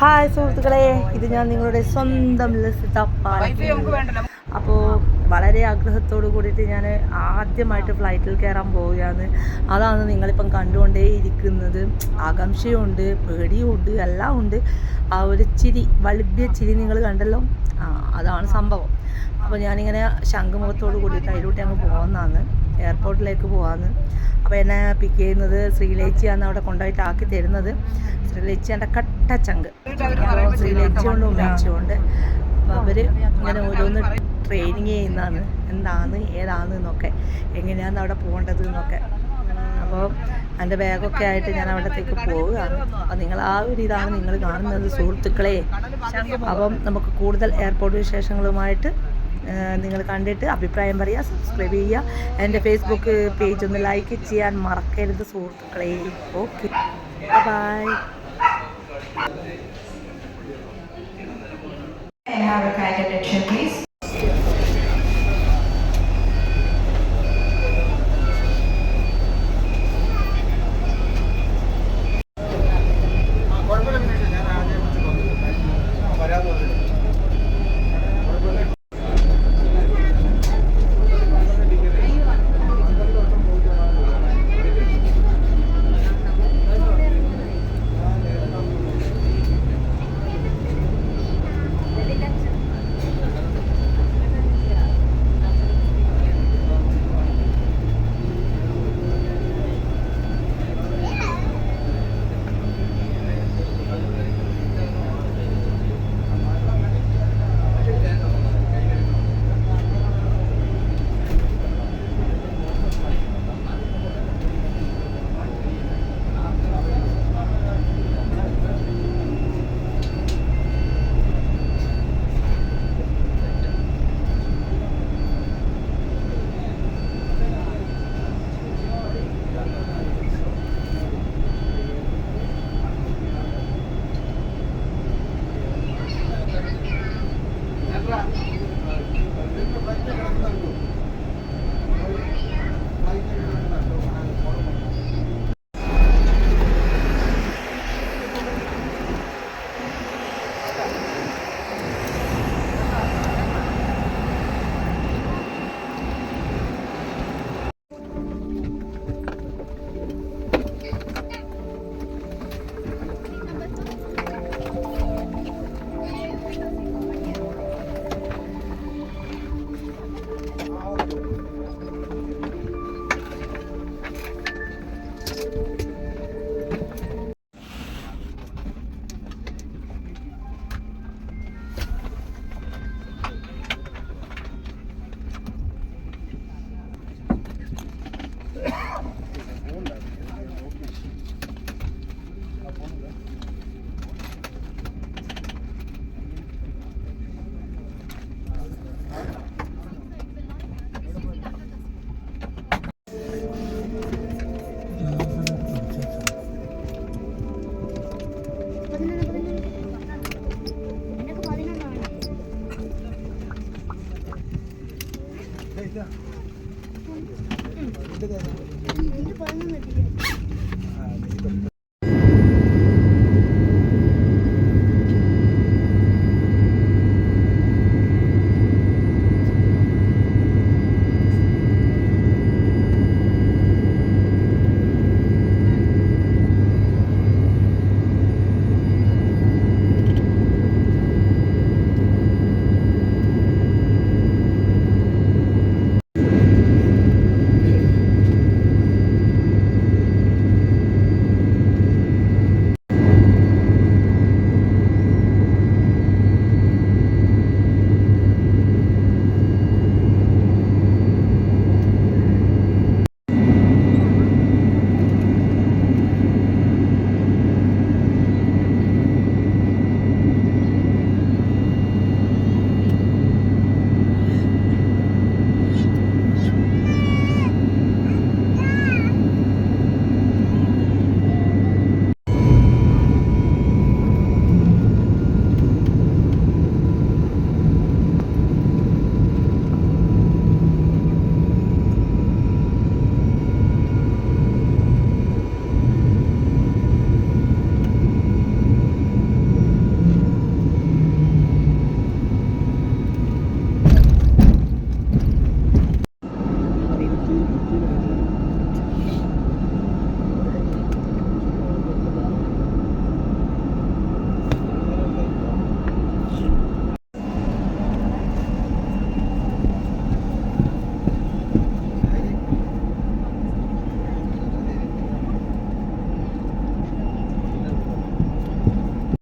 Hi സുഹൃത്തുക്കളെ ഇത് ഞാൻ നിങ്ങളുടെ സ്വന്തം ലസിത അപ്പോൾ വളരെ ആഗ്രഹത്തോട് കൂടിയിട്ട് ഞാൻ ആദ്യമായിട്ട് ഫ്ലൈറ്റിൽ കയറാൻ പോവുകയാണ്. അതാണ് നിങ്ങളിപ്പം കണ്ടുകൊണ്ടേ ഇരിക്കുന്നത് ആകാംക്ഷയുണ്ട് പേടിയുണ്ട് എല്ലാം ഉണ്ട്. ആ ഒരു ചിരി വലിയ ചിരി നിങ്ങൾ കണ്ടല്ലോ? ആ അതാണ് സംഭവം. അപ്പോൾ ഞാനിങ്ങനെ ശംഖുമുഖത്തോട് കൂടിയിട്ട് അതിലൂടെ അങ്ങ് പോകുന്നതാണ് എയർപോർട്ടിലേക്ക് പോകാമെന്ന് അപ്പോൾ എന്നെ പിക്ക് ചെയ്യുന്നത് ശ്രീലേച്ചിയാണ് അവിടെ കൊണ്ടുപോയിട്ട് ആക്കി തരുന്നത്. ശ്രീലേച്ചി എന്റെ കട്ട ചങ്ക്. അപ്പോൾ ശ്രീലേച്ചി കൊണ്ട് ഉമ്മച്ചുകൊണ്ട് അപ്പോൾ അവർ ഇങ്ങനെ ഓരോന്ന് ട്രെയിനിങ് ചെയ്യുന്നതാണ്. എന്താണ് ഏതാണ് എന്നൊക്കെ. എങ്ങനെയാണ് അവിടെ പോകേണ്ടത് എന്നൊക്കെ. അപ്പോൾ എന്റെ ബാഗൊക്കെ ആയിട്ട് ഞാൻ അവിടത്തേക്ക് പോവുകയാണ്. അപ്പോൾ നിങ്ങൾ ആ ഒരു ഇതാണ് നിങ്ങൾ കാണുന്നത് സുഹൃത്തുക്കളെ. അപ്പം നമുക്ക് കൂടുതൽ എയർപോർട്ട് വിശേഷങ്ങളുമായിട്ട് നിങ്ങൾ കണ്ടിട്ട് അഭിപ്രായം പറയുക സബ്സ്ക്രൈബ് ചെയ്യുക. എന്റെ ഫേസ്ബുക്ക് പേജ് ഒന്ന് ലൈക്ക് ചെയ്യാൻ മറക്കരുത് സുഹൃത്തുക്കളെ. Okay bye May I have a kind attention, please? ഇത്